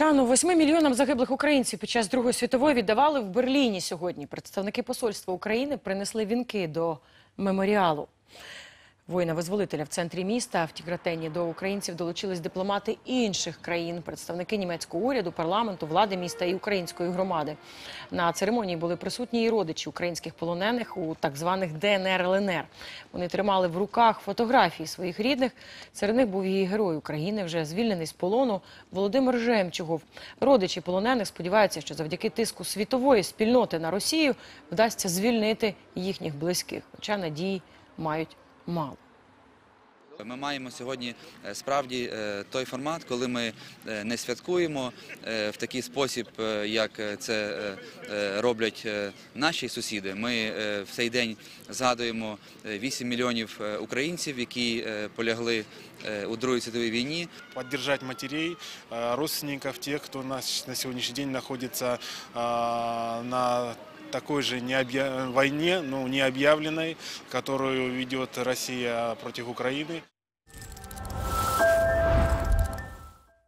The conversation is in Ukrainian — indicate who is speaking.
Speaker 1: Шану восьми мільйонам загиблих українців під час Другої світової віддавали в Берліні сьогодні. Представники посольства України принесли вінки до меморіалу. Воїна-визволителя в центрі міста в Тігратені до українців долучились дипломати інших країн, представники німецького уряду, парламенту, влади міста і української громади. На церемонії були присутні і родичі українських полонених у так званих ДНР ЛНР. Вони тримали в руках фотографії своїх рідних. Серед них був і герой України, вже звільнений з полону Володимир Жемчугов. Родичі полонених сподіваються, що завдяки тиску світової спільноти на Росію вдасться звільнити їхніх близьких. Хоча надії мають мало.
Speaker 2: Ми маємо сьогодні е, справді е, той формат, коли ми е, не святкуємо в такий спосіб, як це роблять наші сусіди. Ми в цей день згадуємо е, 8 мільйонів українців, які полягли у Другій світовій війні.
Speaker 3: поддержать матерей, кто у нас на сегодняшний день находится э, на такой же необъя- войне, ну, не объявленной, которую ведет Россия против Украины.